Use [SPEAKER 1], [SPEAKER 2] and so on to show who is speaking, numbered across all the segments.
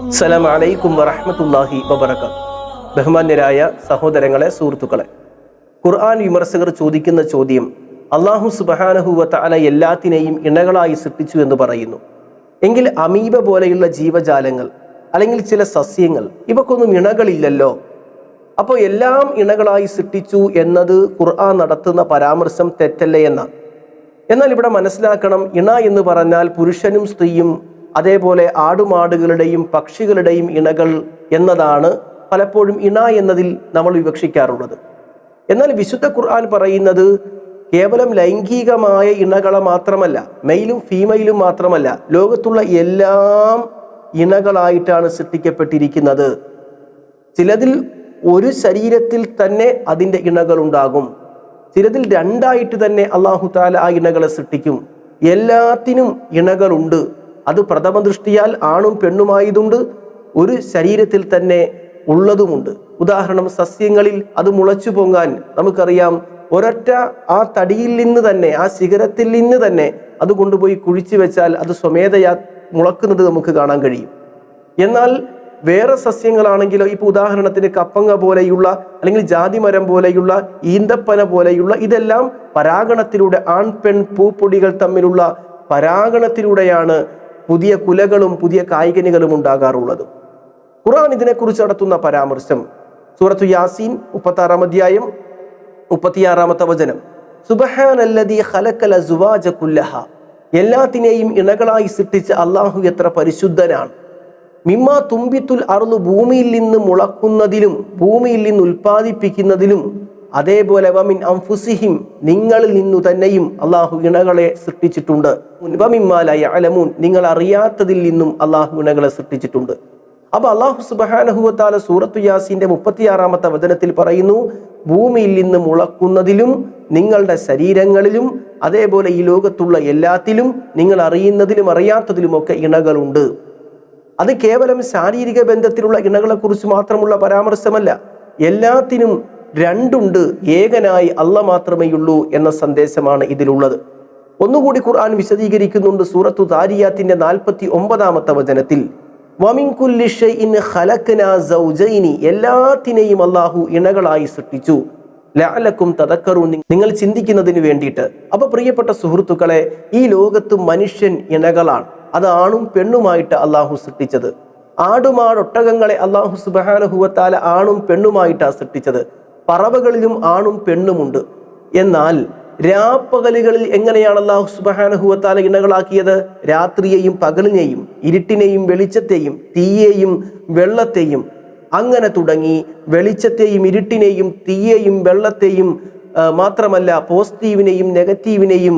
[SPEAKER 1] അസ്സലാം അലൈക്കും ബഹുമാന്യരായ സഹോദരങ്ങളെ സുഹൃത്തുക്കളെ ഖുർആൻ വിമർശകർ ചോദിക്കുന്ന ചോദ്യം അള്ളാഹു സുബഹാനഹുവ തആല എല്ലാത്തിനെയും ഇണകളായി സൃഷ്ടിച്ചു എന്ന് പറയുന്നു. എങ്കിൽ അമീബ പോലെയുള്ള ജീവജാലങ്ങൾ അല്ലെങ്കിൽ ചില സസ്യങ്ങൾ ഇവക്കൊന്നും ഇണകളില്ലല്ലോ. അപ്പോൾ എല്ലാം ഇണകളായി സൃഷ്ടിച്ചു എന്നത് ഖുർആൻ നടത്തുന്ന പരാമർശം തെറ്റല്ലേ എന്നാണ് എന്നാൽ ഇവിടെ മനസ്സിലാക്കണം ഇണ എന്ന് പറഞ്ഞാൽ പുരുഷനും സ്ത്രീയും അതേപോലെ ആടുമാടുകളുടെയും പക്ഷികളുടെയും ഇണകൾ എന്നതാണ് പലപ്പോഴും ഇണ എന്നതിൽ നമ്മൾ വിവക്ഷിക്കാറുള്ളത്. എന്നാൽ വിശുദ്ധ ഖുർആൻ പറയുന്നത് കേവലം ലൈംഗികമായ ഇണകളെ മാത്രമല്ല മെയിലും ഫീമെയിലും മാത്രമല്ല ലോകത്തുള്ള എല്ലാം ഇണകളായിട്ടാണ് സൃഷ്ടിക്കപ്പെട്ടിരിക്കുന്നത്. ചിലതിൽ ഒരു ശരീരത്തിൽ തന്നെ അതിന്റെ ഇണകൾ ഉണ്ടാകും. ചിലതിൽ രണ്ടായിട്ട് തന്നെ അള്ളാഹു താല ആ ഇണകളെ സൃഷ്ടിക്കും. എല്ലാത്തിനും ഇണകളുണ്ട്. അത് പ്രഥമ ദൃഷ്ടിയാൽ ആണും പെണ്ണുമായതുണ്ട് ഒരു ശരീരത്തിൽ തന്നെ ഉള്ളതുമുണ്ട്. ഉദാഹരണം സസ്യങ്ങളിൽ അത് മുളച്ചു പൊങ്ങാൻ നമുക്കറിയാം ഒരൊറ്റ ആ തടിയിൽ നിന്ന് തന്നെ ആ ശിഖരത്തിൽ നിന്ന് തന്നെ അത് കൊണ്ടുപോയി കുഴിച്ചു വെച്ചാൽ അത് സ്വമേധയാ മുളക്കുന്നത് നമുക്ക് കാണാൻ കഴിയും. എന്നാൽ വേറെ സസ്യങ്ങളാണെങ്കിലോ ഇപ്പൊ ഉദാഹരണത്തിന് കപ്പങ്ങ പോലെയുള്ള അല്ലെങ്കിൽ ജാതിമരം പോലെയുള്ള ഈന്തപ്പന പോലെയുള്ള ഇതെല്ലാം പരാഗണത്തിലൂടെ ആൺ പെൺ പൂപ്പൊടികൾ തമ്മിലുള്ള പരാഗണത്തിലൂടെയാണ് പുതിയ കുലകളും പുതിയ കായികനികളും ഉണ്ടാകാറുള്ളത്. ഖുർആൻ ഇതിനെക്കുറിച്ച് നടത്തുന്ന പരാമർശം സൂറത്തു യാസീൻ മുപ്പത്താറാം അധ്യായം മുപ്പത്തിയാറാമത്തെ വചനം. സുബഹാനല്ലതി ഖലക്കല സുവാജ കുല്ലഹ. എല്ലാത്തിനെയും ഇണകളായി സൃഷ്ടിച്ച അള്ളാഹു എത്ര പരിശുദ്ധനാണ്. മിമ്മ തുമ്പിത്തുൽ അറുന്നു ഭൂമിയിൽ നിന്ന് മുളക്കുന്നതിലും ഭൂമിയിൽ നിന്ന് ഉൽപ്പാദിപ്പിക്കുന്നതിലും അതേപോലെ വമിൻ അംഫുസിഹിം നിങ്ങളിൽ നിന്നു തന്നെയും അള്ളാഹു ഇണകളെ സൃഷ്ടിച്ചിട്ടുണ്ട്. അലമൂൻ നിങ്ങൾ അറിയാത്തതിൽ നിന്നും അള്ളാഹു ഇണകളെ സൃഷ്ടിച്ചിട്ടുണ്ട്. അപ്പൊ അള്ളാഹു സുബാനഹുവത്താല സൂറത്തു യാസിന്റെ മുപ്പത്തിയാറാമത്തെ വചനത്തിൽ പറയുന്നു ഭൂമിയിൽ നിന്ന് മുളക്കുന്നതിലും നിങ്ങളുടെ ശരീരങ്ങളിലും അതേപോലെ ഈ ലോകത്തുള്ള എല്ലാത്തിലും നിങ്ങൾ അറിയുന്നതിലും അറിയാത്തതിലുമൊക്കെ ഇണകളുണ്ട് അത് കേവലം ശാരീരിക ബന്ധത്തിലുള്ള ഇണകളെ കുറിച്ച് മാത്രമുള്ള പരാമർശമല്ല എല്ലാത്തിനും രണ്ടുണ്ട് ഏകനായി അല്ല മാത്രമേയുള്ളൂ എന്ന സന്ദേശമാണ് ഇതിലുള്ളത്. ഒന്നുകൂടി ഖുർആൻ വിശദീകരിക്കുന്നുണ്ട് സൂറത്തു താരിയാത്തിന്റെ നാൽപ്പത്തി ഒമ്പതാമത്തെ വചനത്തിൽ എല്ലാത്തിനെയും അള്ളാഹു ഇണകളായി സൃഷ്ടിച്ചു. ലാലക്കും തതക്കറും നിങ്ങൾ ചിന്തിക്കുന്നതിന് വേണ്ടിയിട്ട്. അപ്പൊ പ്രിയപ്പെട്ട സുഹൃത്തുക്കളെ ഈ ലോകത്ത് മനുഷ്യൻ ഇണകളാണ്. അത് ആണും പെണ്ണുമായിട്ട് അള്ളാഹു സൃഷ്ടിച്ചത്. ആടുമാടൊട്ടകങ്ങളെ അള്ളാഹു സുബാനഹുവത്താല ആണും പെണ്ണുമായിട്ടാണ് സൃഷ്ടിച്ചത്. പറവകളിലും ആണും പെണ്ണുമുണ്ട്. എന്നാൽ രാപ്പകലുകളിൽ എങ്ങനെയാണ് അള്ളാഹു സുബഹാനഹുവത്താല ഇണകളാക്കിയത്? രാത്രിയെയും പകലിനെയും ഇരുട്ടിനെയും വെളിച്ചത്തെയും തീയേയും വെള്ളത്തെയും. അങ്ങനെ തുടങ്ങി വെളിച്ചത്തെയും ഇരുട്ടിനെയും തീയേയും വെള്ളത്തെയും മാത്രമല്ല പോസിറ്റീവിനെയും നെഗറ്റീവിനെയും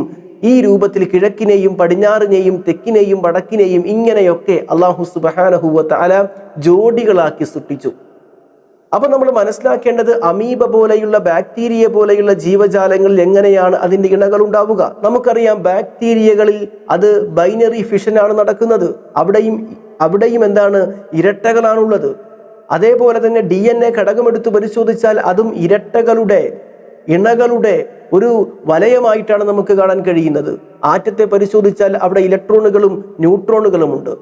[SPEAKER 1] ഈ രൂപത്തിൽ കിഴക്കിനെയും പടിഞ്ഞാറിനെയും തെക്കിനെയും വടക്കിനെയും ഇങ്ങനെയൊക്കെ അള്ളാഹു സുബഹാനഹുവത്താല ജോഡികളാക്കി സൃഷ്ടിച്ചു. അപ്പൊ നമ്മൾ മനസ്സിലാക്കേണ്ടത് അമീബ പോലെയുള്ള ബാക്ടീരിയ പോലെയുള്ള ജീവജാലങ്ങളിൽ എങ്ങനെയാണ് അതിന്റെ ഇണകൾ ഉണ്ടാവുക? നമുക്കറിയാം ബാക്ടീരിയകളിൽ അത് ബൈനറി ഫിഷനാണ് നടക്കുന്നത്. അവിടെയും അവിടെയും എന്താണ്? ഇരട്ടകളാണുള്ളത്. അതേപോലെ തന്നെ ഡി എൻ എ ഘടകമെടുത്ത് പരിശോധിച്ചാൽ അതും ഇരട്ടകളുടെ ഇണകളുടെ ഒരു വലയമായിട്ടാണ് നമുക്ക് കാണാൻ കഴിയുന്നത്. ആറ്റത്തെ പരിശോധിച്ചാൽ അവിടെ ഇലക്ട്രോണുകളും ന്യൂട്രോണുകളും ഉണ്ട്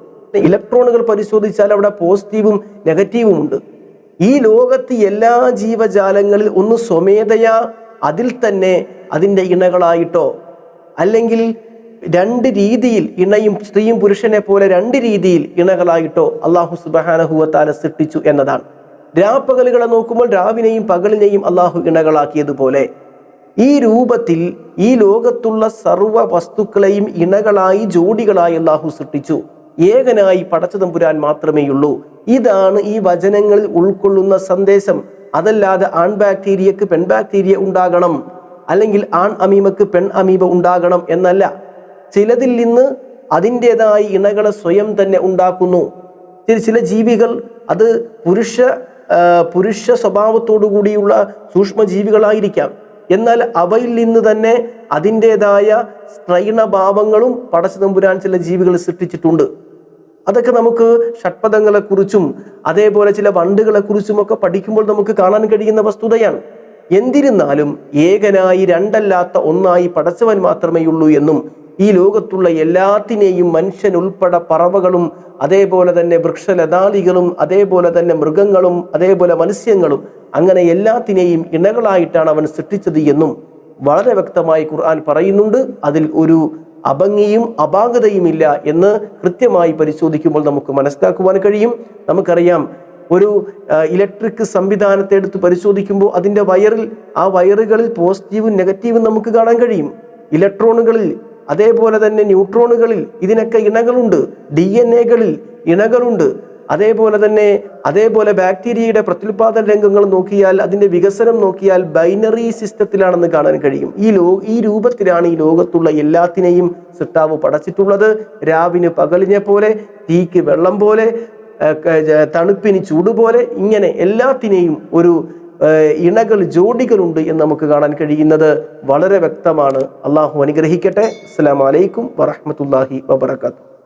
[SPEAKER 1] ഇലക്ട്രോണുകൾ പരിശോധിച്ചാൽ അവിടെ പോസിറ്റീവും നെഗറ്റീവും ഉണ്ട് ഈ ലോകത്ത് എല്ലാ ജീവജാലങ്ങളിൽ ഒന്ന് സ്വമേധയാ അതിൽ തന്നെ അതിന്റെ ഇണകളായിട്ടോ? അല്ലെങ്കിൽ രണ്ട് രീതിയിൽ ഇണയും സ്ത്രീയും പുരുഷനെ പോലെ രണ്ട് രീതിയിൽ ഇണകളായിട്ടോ അള്ളാഹു സുബഹാനഹുവത്താല സൃഷ്ടിച്ചു എന്നതാണ്. രാപ്പകലുകളെ നോക്കുമ്പോൾ രാവിനെയും പകലിനെയും അള്ളാഹു ഇണകളാക്കിയതുപോലെ. ഈ രൂപത്തിൽ ഈ ലോകത്തുള്ള സർവ വസ്തുക്കളെയും ഇണകളായി ജോഡികളായി അള്ളാഹു സൃഷ്ടിച്ചു. ഏകനായി പടച്ചതമ്പുരാൻ മാത്രമേയുള്ളൂ. ഇതാണ് ഈ വചനങ്ങളിൽ ഉൾക്കൊള്ളുന്ന സന്ദേശം. അതല്ലാതെ ആൺ ബാക്ടീരിയക്ക് പെൺ ബാക്ടീരിയ ഉണ്ടാകണം. അല്ലെങ്കിൽ ആൺ അമീമക്ക് പെൺ അമീബ ഉണ്ടാകണം എന്നല്ല. ചിലതിൽ നിന്ന് അതിന്റെതായ ഇണകളെ സ്വയം തന്നെ ഉണ്ടാക്കുന്നു. ചില ജീവികൾ അത് പുരുഷ പുരുഷ സ്വഭാവത്തോടു കൂടിയുള്ള സൂക്ഷ്മജീവികളായിരിക്കാം. എന്നാൽ അവയിൽ നിന്ന് തന്നെ അതിന്റെതായ സ്ത്രൈണഭാവങ്ങളും പടച്ചതമ്പുരാൻ ചില ജീവികൾ സൃഷ്ടിച്ചിട്ടുണ്ട്. അതൊക്കെ നമുക്ക് ഷഡ്പദങ്ങളെ കുറിച്ചും അതേപോലെ ചില വണ്ടുകളെ കുറിച്ചും ഒക്കെ പഠിക്കുമ്പോൾ നമുക്ക് കാണാൻ കഴിയുന്ന വസ്തുതയാണ്. എന്നിരുന്നാലും ഏകനായി രണ്ടല്ലാത്ത ഒന്നായി പടച്ചവൻ മാത്രമേ ഉള്ളൂ എന്നും ഈ ലോകത്തുള്ള എല്ലാത്തിനെയും മനുഷ്യൻ ഉൾപ്പെടെ പറവകളും അതേപോലെ തന്നെ വൃക്ഷലതാദികളും അതേപോലെ തന്നെ മൃഗങ്ങളും അതേപോലെ മത്സ്യങ്ങളും അങ്ങനെ എല്ലാത്തിനെയും ഇണകളായിട്ടാണ് അവൻ സൃഷ്ടിച്ചത് എന്നും വളരെ വ്യക്തമായി ഖുർആൻ പറയുന്നുണ്ട്. അതിൽ ഒരു അഭംഗിയും അപാകതയുമില്ല എന്ന് കൃത്യമായി പരിശോധിക്കുമ്പോൾ നമുക്ക് മനസ്സിലാക്കുവാൻ കഴിയും. നമുക്കറിയാം ഒരു ഇലക്ട്രിക് സംവിധാനത്തെ എടുത്ത് പരിശോധിക്കുമ്പോൾ അതിന്റെ വയറിൽ ആ വയറുകളിൽ പോസിറ്റീവും നെഗറ്റീവും നമുക്ക് കാണാൻ കഴിയും. ഇലക്ട്രോണുകളിൽ അതേപോലെ തന്നെ ന്യൂട്രോണുകളിൽ ഇതിനൊക്കെ ഇണകളുണ്ട്. D N എകളിൽ ഇണകളുണ്ട്. അതേപോലെ തന്നെ അതേപോലെ ബാക്ടീരിയയുടെ പ്രത്യുൽപാദന രംഗങ്ങൾ നോക്കിയാൽ അതിന്റെ വികസനം നോക്കിയാൽ ബൈനറി സിസ്റ്റത്തിലാണെന്ന് കാണാൻ കഴിയും. ഈ ലോ ഈ രൂപത്തിലാണ് ഈ ലോകത്തുള്ള എല്ലാത്തിനെയും സൃഷ്ടാവ് പടച്ചിട്ടുള്ളത്. രാവിന് പകലിനെ പോലെ തീക്ക് വെള്ളം പോലെ തണുപ്പിന് ചൂട് പോലെ ഇങ്ങനെ എല്ലാത്തിനെയും ഒരു ഇണകൾ ജോഡികളുണ്ട് എന്ന് നമുക്ക് കാണാൻ കഴിയുന്നത് വളരെ വ്യക്തമാണ്. അള്ളാഹു അനുഗ്രഹിക്കട്ടെ. അസ്സാം വലൈക്കും വറഹമത്തല്ലാഹി വബർക്കാത്തു